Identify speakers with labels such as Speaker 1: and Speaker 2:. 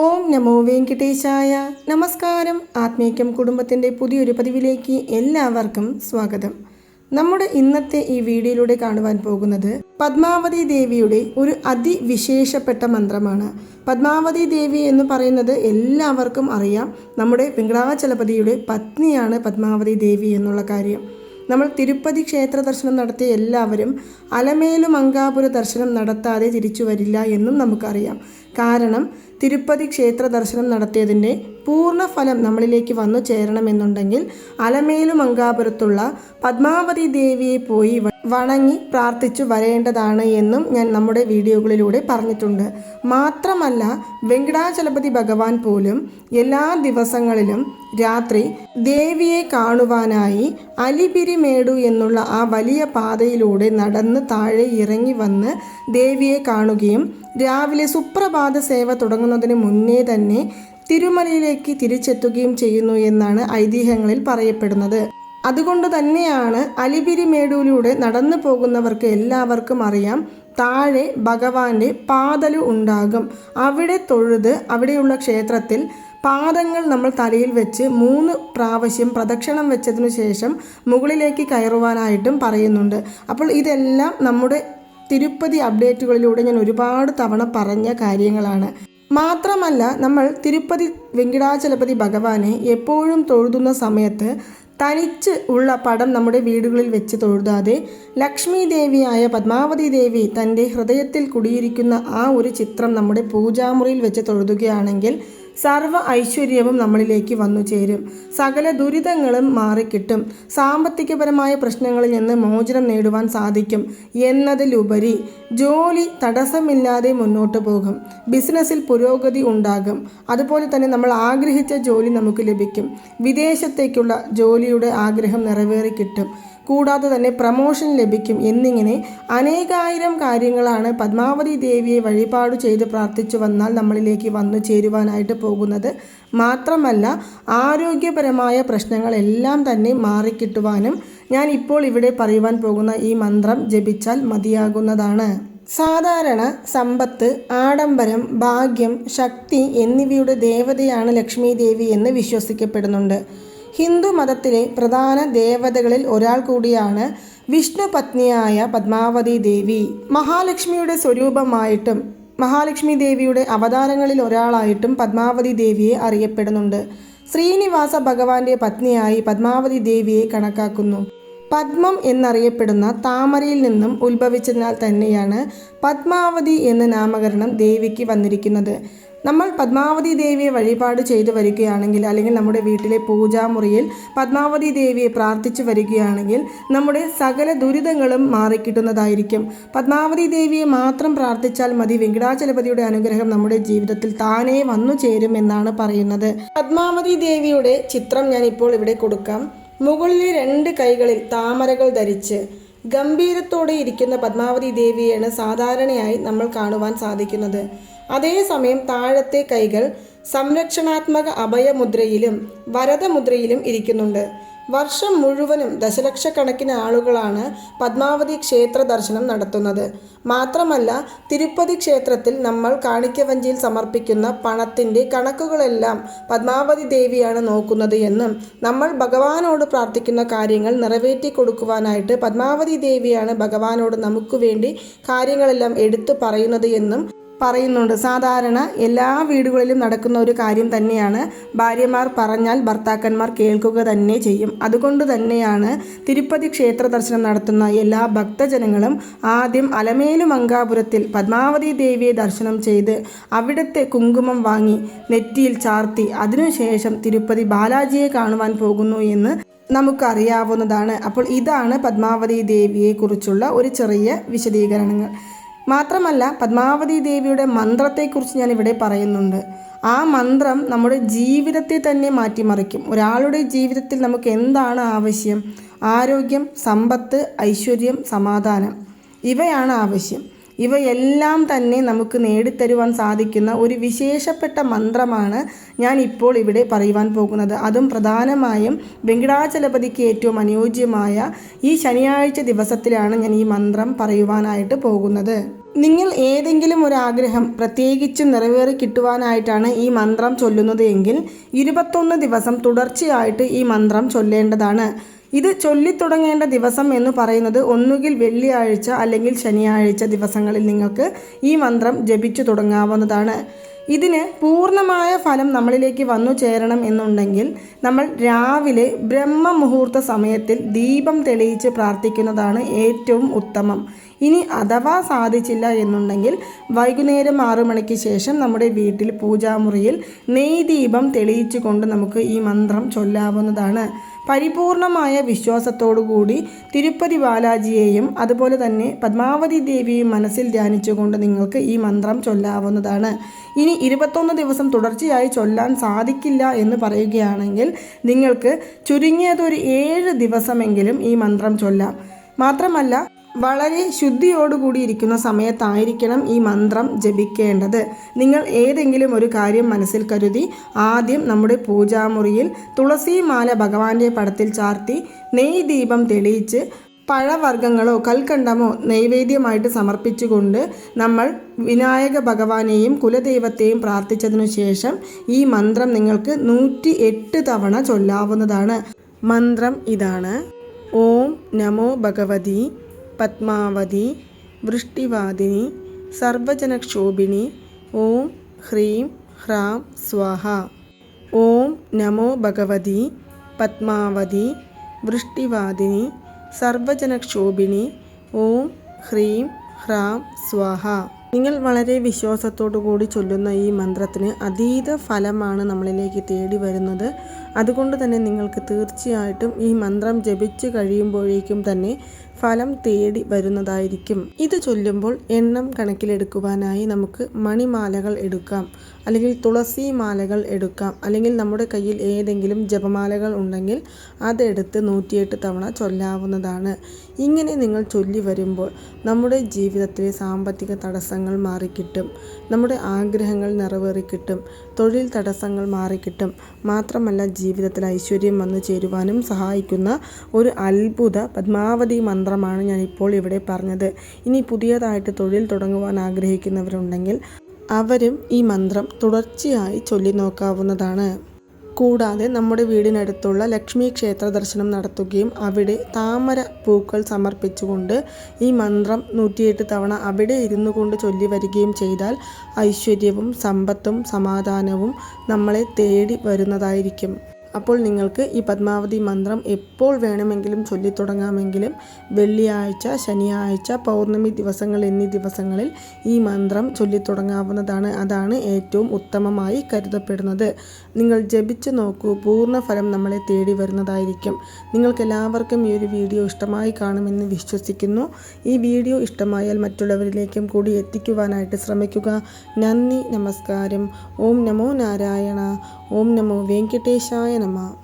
Speaker 1: ഓം നമോ വെങ്കിട്ടേശായ. നമസ്കാരം. ആത്മീക്യം കുടുംബത്തിന്റെ പുതിയൊരു പതിവിലേക്ക് എല്ലാവർക്കും സ്വാഗതം. നമ്മുടെ ഇന്നത്തെ ഈ വീഡിയോയിലൂടെ കാണുവാൻ പോകുന്നത് പത്മാവതി ദേവിയുടെ ഒരു അതിവിശേഷപ്പെട്ട മന്ത്രമാണ്. പത്മാവതി ദേവി എന്ന് പറയുന്നത് എല്ലാവർക്കും അറിയാം. നമ്മുടെ വെങ്കടാചലപതിയുടെ പത്നിയാണ് പത്മാവതി ദേവി എന്നുള്ള കാര്യം. നമ്മൾ തിരുപ്പതി ക്ഷേത്ര ദർശനം നടത്തിയ എല്ലാവരും അലമേലുമങ്കാപുര ദർശനം നടത്താതെ തിരിച്ചു വരില്ല എന്നും നമുക്കറിയാം. കാരണം തിരുപ്പതി ക്ഷേത്ര ദർശനം നടത്തിയതിന്റെ പൂർണ ഫലം നമ്മളിലേക്ക് വന്നു ചേരണമെന്നുണ്ടെങ്കിൽ അലമേലുമങ്കാപുരത്തുള്ള പത്മാവതി ദേവിയെ പോയി വണങ്ങി പ്രാർത്ഥിച്ചു വരേണ്ടതാണ് എന്നും ഞാൻ നമ്മുടെ വീഡിയോകളിലൂടെ പറഞ്ഞിട്ടുണ്ട്. മാത്രമല്ല വെങ്കടാചലപതി ഭഗവാൻ പോലും എല്ലാ ദിവസങ്ങളിലും രാത്രി ദേവിയെ കാണുവാനായി അലിപിരിമേടു എന്നുള്ള ആ വലിയ പാതയിലൂടെ നടന്ന് താഴെ ഇറങ്ങി വന്ന് ദേവിയെ കാണുകയും രാവിലെ സുപ്രഭാത സേവ തുടങ്ങുന്നതിന് മുന്നേ തന്നെ തിരുമലയിലേക്ക് തിരിച്ചെത്തുകയും ചെയ്യുന്നു എന്നാണ് ഐതിഹ്യങ്ങളിൽ പറയപ്പെടുന്നത്. അതുകൊണ്ട് തന്നെയാണ് അലിപിരിമേടൂലൂടെ നടന്നു പോകുന്നവർക്ക് എല്ലാവർക്കും അറിയാം താഴെ ഭഗവാന്റെ പാതലു ഉണ്ടാകും. അവിടെ തൊഴുത് അവിടെയുള്ള ക്ഷേത്രത്തിൽ പാദങ്ങൾ നമ്മൾ തലയിൽ വെച്ച് മൂന്ന് പ്രാവശ്യം പ്രദക്ഷിണം വെച്ചതിനു ശേഷം മുകളിലേക്ക് കയറുവാനായിട്ടും പറയുന്നുണ്ട്. അപ്പോൾ ഇതെല്ലാം നമ്മുടെ തിരുപ്പതി അപ്ഡേറ്റുകളിലൂടെ ഞാൻ ഒരുപാട് തവണ പറഞ്ഞ കാര്യങ്ങളാണ്. മാത്രമല്ല നമ്മൾ തിരുപ്പതി വെങ്കിടാചലപതി ഭഗവാനെ എപ്പോഴും തൊഴുതുന്ന സമയത്ത് തനിച്ച് ഉള്ള പടം നമ്മുടെ വീടുകളിൽ വെച്ച് തൊഴുതാതെ ലക്ഷ്മി ദേവിയായ പത്മാവതി ദേവി തന്റെ ഹൃദയത്തിൽ കുടിയിരിക്കുന്ന ആ ഒരു ചിത്രം നമ്മുടെ പൂജാമുറിയിൽ വെച്ച് തൊഴുതുകയാണെങ്കിൽ സർവ ഐശ്വര്യവും നമ്മളിലേക്ക് വന്നു ചേരും. സകല ദുരിതങ്ങളും മാറിക്കിട്ടും. സാമ്പത്തികപരമായ പ്രശ്നങ്ങളിൽ നിന്ന് മോചനം നേടുവാൻ സാധിക്കും എന്നതിലുപരി ജോലി തടസ്സമില്ലാതെ മുന്നോട്ട് പോകും. ബിസിനസ്സിൽ പുരോഗതി ഉണ്ടാകും. അതുപോലെ തന്നെ നമ്മൾ ആഗ്രഹിച്ച ജോലി നമുക്ക് ലഭിക്കും. വിദേശത്തേക്കുള്ള ജോലിയുടെ ആഗ്രഹം നിറവേറി കിട്ടും. കൂടാതെ തന്നെ പ്രമോഷൻ ലഭിക്കും എന്നിങ്ങനെ അനേകായിരം കാര്യങ്ങളാണ് പത്മാവതി ദേവിയെ വഴിപാട് ചെയ്ത് പ്രാർത്ഥിച്ചു വന്നാൽ നമ്മളിലേക്ക് വന്നു ചേരുവാനായിട്ട് പോകുന്നത്. മാത്രമല്ല ആരോഗ്യപരമായ പ്രശ്നങ്ങളെല്ലാം തന്നെ മാറിക്കിട്ടുവാനും ഞാൻ ഇപ്പോൾ ഇവിടെ പറയുവാൻ പോകുന്ന ഈ മന്ത്രം ജപിച്ചാൽ മതിയാകുന്നതാണ്. സാധാരണ സമ്പത്ത് ആഡംബരം ഭാഗ്യം ശക്തി എന്നിവയുടെ ദേവതയാണ് ലക്ഷ്മി ദേവി എന്ന് വിശ്വസിക്കപ്പെടുന്നുണ്ട്. ഹിന്ദു മതത്തിലെ പ്രധാന ദേവതകളിൽ ഒരാൾ കൂടിയാണ് വിഷ്ണു പത്നിയായ പത്മാവതി ദേവി. മഹാലക്ഷ്മിയുടെ സ്വരൂപമായിട്ടും മഹാലക്ഷ്മി ദേവിയുടെ അവതാരങ്ങളിൽ ഒരാളായിട്ടും പത്മാവതി ദേവിയെ അറിയപ്പെടുന്നുണ്ട്. ശ്രീനിവാസ ഭഗവാന്റെ പത്നിയായി പത്മാവതി ദേവിയെ കണക്കാക്കുന്നു. പത്മം എന്നറിയപ്പെടുന്ന താമരയിൽ നിന്നും ഉത്ഭവിച്ചതിനാൽ തന്നെയാണ് പത്മാവതി എന്ന നാമകരണം ദേവിക്ക് വന്നിരിക്കുന്നത്. നമ്മൾ പത്മാവതി ദേവിയെ വഴിപാട് ചെയ്തു വരികയാണെങ്കിൽ അല്ലെങ്കിൽ നമ്മുടെ വീട്ടിലെ പൂജാമുറിയിൽ പത്മാവതി ദേവിയെ പ്രാർത്ഥിച്ചു വരികയാണെങ്കിൽ നമ്മുടെ സകല ദുരിതങ്ങളും മാറിക്കിട്ടുന്നതായിരിക്കും. പത്മാവതി ദേവിയെ മാത്രം പ്രാർത്ഥിച്ചാൽ മതി. വെങ്കടാചലപതിയുടെ അനുഗ്രഹം നമ്മുടെ ജീവിതത്തിൽ താനേ വന്നു ചേരും എന്നാണ് പറയുന്നത്. പത്മാവതി ദേവിയുടെ ചിത്രം ഞാൻ ഇപ്പോൾ ഇവിടെ കൊടുക്കാം. മുകളിലെ രണ്ട് കൈകളിൽ താമരകൾ ധരിച്ച് ഗംഭീരത്തോടെ ഇരിക്കുന്ന പത്മാവതി ദേവിയാണ് സാധാരണയായി നമ്മൾ കാണുവാൻ സാധിക്കുന്നത്. അതേസമയം താഴത്തെ കൈകൾ സംരക്ഷണാത്മക അഭയമുദ്രയിലും വരദമുദ്രയിലും ഇരിക്കുന്നുണ്ട്. വർഷം മുഴുവനും ദശലക്ഷക്കണക്കിന് ആളുകളാണ് പത്മാവതി ക്ഷേത്ര ദർശനം നടത്തുന്നത്. മാത്രമല്ല തിരുപ്പതി ക്ഷേത്രത്തിൽ നമ്മൾ കാണിക്കവഞ്ചിയിൽ സമർപ്പിക്കുന്ന പണത്തിന്റെ കണക്കുകളെല്ലാം പത്മാവതി ദേവിയാണ് നോക്കുന്നത് എന്നും നമ്മൾ ഭഗവാനോട് പ്രാർത്ഥിക്കുന്ന കാര്യങ്ങൾ നിറവേറ്റി കൊടുക്കുവാനായിട്ട് പത്മാവതി ദേവിയാണ് ഭഗവാനോട് നമുക്ക് വേണ്ടി കാര്യങ്ങളെല്ലാം എടുത്തു പറയുന്നത് എന്നും പറയുന്നുണ്ട്. സാധാരണ എല്ലാ വീടുകളിലും നടക്കുന്ന ഒരു കാര്യം തന്നെയാണ് ഭാര്യമാർ പറഞ്ഞാൽ ഭർത്താക്കന്മാർ കേൾക്കുക തന്നെ ചെയ്യും. അതുകൊണ്ട് തന്നെയാണ് തിരുപ്പതി ക്ഷേത്ര ദർശനം നടത്തുന്ന എല്ലാ ഭക്തജനങ്ങളും ആദ്യം അലമേലു മങ്കാപുരത്തിൽ പത്മാവതി ദേവിയെ ദർശനം ചെയ്ത് അവിടുത്തെ കുങ്കുമം വാങ്ങി നെറ്റിയിൽ ചാർത്തി അതിനുശേഷം തിരുപ്പതി ബാലാജിയെ കാണുവാൻ പോകുന്നു എന്ന് നമുക്കറിയാവുന്നതാണ്. അപ്പോൾ ഇതാണ് പത്മാവതി ദേവിയെക്കുറിച്ചുള്ള ഒരു ചെറിയ വിശദീകരണങ്ങൾ. മാത്രമല്ല പത്മാവതി ദേവിയുടെ മന്ത്രത്തെക്കുറിച്ച് ഞാൻ ഇവിടെ പറയുന്നുണ്ട്. ആ മന്ത്രം നമ്മുടെ ജീവിതത്തെ തന്നെ മാറ്റിമറിക്കും. ഒരാളുടെ ജീവിതത്തിൽ നമുക്ക് എന്താണ് ആവശ്യം? ആരോഗ്യം സമ്പത്ത് ഐശ്വര്യം സമാധാനം. ഇവയാണ് ആവശ്യം. ഇവയെല്ലാം തന്നെ നമുക്ക് നേടിത്തരുവാൻ സാധിക്കുന്ന ഒരു വിശേഷപ്പെട്ട മന്ത്രമാണ് ഞാൻ ഇപ്പോൾ ഇവിടെ പറയുവാൻ പോകുന്നത്. അതും പ്രധാനമായും വെങ്കടാചലപതിക്ക് ഏറ്റവും അനുയോജ്യമായ ഈ ശനിയാഴ്ച ദിവസത്തിലാണ് ഞാൻ ഈ മന്ത്രം പറയുവാനായിട്ട് പോകുന്നത്. നിങ്ങൾ ഏതെങ്കിലും ഒരു ആഗ്രഹം പ്രത്യേകിച്ച് നിറവേറി കിട്ടുവാനായിട്ടാണ് ഈ മന്ത്രം ചൊല്ലുന്നത് എങ്കിൽ ഇരുപത്തൊന്ന് ദിവസം തുടർച്ചയായിട്ട് ഈ മന്ത്രം ചൊല്ലേണ്ടതാണ്. ഇത് ചൊല്ലിത്തുടങ്ങേണ്ട ദിവസം എന്ന് പറയുന്നത് ഒന്നുകിൽ വെള്ളിയാഴ്ച അല്ലെങ്കിൽ ശനിയാഴ്ച ദിവസങ്ങളിൽ നിങ്ങൾക്ക് ഈ മന്ത്രം ജപിച്ചു തുടങ്ങാവുന്നതാണ്. ഇതിന് പൂർണമായ ഫലം നമ്മളിലേക്ക് വന്നു ചേരണം എന്നുണ്ടെങ്കിൽ നമ്മൾ രാവിലെ ബ്രഹ്മ മുഹൂർത്ത സമയത്തിൽ ദീപം തെളിയിച്ച് പ്രാർത്ഥിക്കുന്നതാണ് ഏറ്റവും ഉത്തമം. ഇനി അഥവാ സാധിച്ചില്ല എന്നുണ്ടെങ്കിൽ വൈകുന്നേരം ആറു മണിക്ക് ശേഷം നമ്മുടെ വീട്ടിൽ പൂജാമുറിയിൽ നെയ് ദീപം തെളിയിച്ചുകൊണ്ട് നമുക്ക് ഈ മന്ത്രം ചൊല്ലാവുന്നതാണ്. പരിപൂർണമായ വിശ്വാസത്തോടുകൂടി തിരുപ്പതി ബാലാജിയെയും അതുപോലെ തന്നെ പത്മാവതി ദേവിയെയും മനസ്സിൽ ധ്യാനിച്ചുകൊണ്ട് നിങ്ങൾക്ക് ഈ മന്ത്രം ചൊല്ലാവുന്നതാണ്. ഇനി ഇരുപത്തൊന്ന് ദിവസം തുടർച്ചയായി ചൊല്ലാൻ സാധിക്കില്ല എന്ന് പറയുകയാണെങ്കിൽ നിങ്ങൾക്ക് ചുരുങ്ങിയതൊരു ഏഴ് ദിവസമെങ്കിലും ഈ മന്ത്രം ചൊല്ലാം. മാത്രമല്ല വളരെ ശുദ്ധിയോടുകൂടി ഇരിക്കുന്ന സമയത്തായിരിക്കണം ഈ മന്ത്രം ജപിക്കേണ്ടത്. നിങ്ങൾ ഏതെങ്കിലും ഒരു കാര്യം മനസ്സിൽ കരുതി ആദ്യം നമ്മുടെ പൂജാമുറിയിൽ തുളസിമാല ഭഗവാന്റെ പടത്തിൽ ചാർത്തി നെയ് ദീപം തെളിയിച്ച് പഴവർഗങ്ങളോ കൽക്കണ്ടമോ നൈവേദ്യമായിട്ട് സമർപ്പിച്ചുകൊണ്ട് നമ്മൾ വിനായക ഭഗവാനെയും കുലദൈവത്തെയും പ്രാർത്ഥിച്ചതിനു ശേഷം ഈ മന്ത്രം നിങ്ങൾക്ക് നൂറ്റി എട്ട് തവണ ചൊല്ലാവുന്നതാണ്. മന്ത്രം ഇതാണ്. ഓം നമോ ഭഗവതി പത്മാവതി വൃഷ്ടിവാദിനി സർവജനക്ഷോഭിണി ഓം ഹ്രീം ഹ്രാം സ്വാഹ. ഓം നമോ ഭഗവതി പത്മാവതി വൃഷ്ടിവാദിനി സർവജനക്ഷോഭിണി ഓം ഹ്രീം ഹ്രാം സ്വാഹ. നിങ്ങൾ വളരെ വിശ്വാസത്തോടു കൂടി ചൊല്ലുന്ന ഈ മന്ത്രത്തിന് അതീത ഫലമാണ് നമ്മളിലേക്ക് തേടി വരുന്നത്. അതുകൊണ്ട് തന്നെ നിങ്ങൾക്ക് തീർച്ചയായിട്ടും ഈ മന്ത്രം ജപിച്ചു കഴിയുമ്പോഴേക്കും തന്നെ ഫലം തേടി വരുന്നതായിരിക്കും. ഇത് ചൊല്ലുമ്പോൾ എണ്ണം കണക്കിലെടുക്കുവാനായി നമുക്ക് മണിമാലകൾ എടുക്കാം. അല്ലെങ്കിൽ തുളസി മാലകൾ എടുക്കാം. അല്ലെങ്കിൽ നമ്മുടെ കയ്യിൽ ഏതെങ്കിലും ജപമാലകൾ ഉണ്ടെങ്കിൽ അതെടുത്ത് നൂറ്റിയെട്ട് തവണ ചൊല്ലാവുന്നതാണ്. ഇങ്ങനെ നിങ്ങൾ ചൊല്ലി വരുമ്പോൾ നമ്മുടെ ജീവിതത്തിലെ സാമ്പത്തിക തടസ്സങ്ങൾ മാറിക്കിട്ടും. നമ്മുടെ ആഗ്രഹങ്ങൾ നിറവേറിക്കിട്ടും. തൊഴിൽ തടസ്സങ്ങൾ മാറിക്കിട്ടും. മാത്രമല്ല ജീവിതത്തിൽ ഐശ്വര്യം വന്നു ചേരുവാനും സഹായിക്കുന്ന ഒരു അത്ഭുത പത്മാവതി മന്ത്രമാണ് ഞാൻ ഇപ്പോൾ ഇവിടെ പറഞ്ഞത്. ഇനി പുതിയതായിട്ട് തൊഴിൽ തുടങ്ങുവാൻ ആഗ്രഹിക്കുന്നവരുണ്ടെങ്കിൽ അവരും ഈ മന്ത്രം തുടർച്ചയായി ചൊല്ലി നോക്കാവുന്നതാണ്. കൂടാതെ നമ്മുടെ വീടിനടുത്തുള്ള ലക്ഷ്മി ക്ഷേത്ര ദർശനം നടത്തുകയും അവിടെ താമര പൂക്കൾ സമർപ്പിച്ചുകൊണ്ട് ഈ മന്ത്രം നൂറ്റിയെട്ട് തവണ അവിടെ ഇരുന്നു കൊണ്ട് ചൊല്ലി വരികയും ചെയ്താൽ ഐശ്വര്യവും സമ്പത്തും സമാധാനവും നമ്മളെ തേടി വരുന്നതായിരിക്കും. അപ്പോൾ നിങ്ങൾക്ക് ഈ പത്മാവതി മന്ത്രം എപ്പോൾ വേണമെങ്കിലും ചൊല്ലിത്തുടങ്ങാമെങ്കിലും വെള്ളിയാഴ്ച ശനിയാഴ്ച പൗർണമി ദിവസങ്ങൾ എന്നീ ദിവസങ്ങളിൽ ഈ മന്ത്രം ചൊല്ലിത്തുടങ്ങാവുന്നതാണ്. അതാണ് ഏറ്റവും ഉത്തമമായി കരുതപ്പെടുന്നത്. നിങ്ങൾ ജപിച്ചു നോക്കൂ. പൂർണ ഫലം നമ്മളെ തേടി വരുന്നതായിരിക്കും. നിങ്ങൾക്ക് എല്ലാവർക്കും ഈ ഒരു വീഡിയോ ഇഷ്ടമായി കാണുമെന്ന് വിശ്വസിക്കുന്നു. ഈ വീഡിയോ ഇഷ്ടമായാൽ മറ്റുള്ളവരിലേക്കും കൂടി എത്തിക്കുവാനായിട്ട് ശ്രമിക്കുക. നന്ദി നമസ്കാരം. ഓം നമോ നാരായണ. ഓം നമോ വെങ്കിട്ടേശായ നമ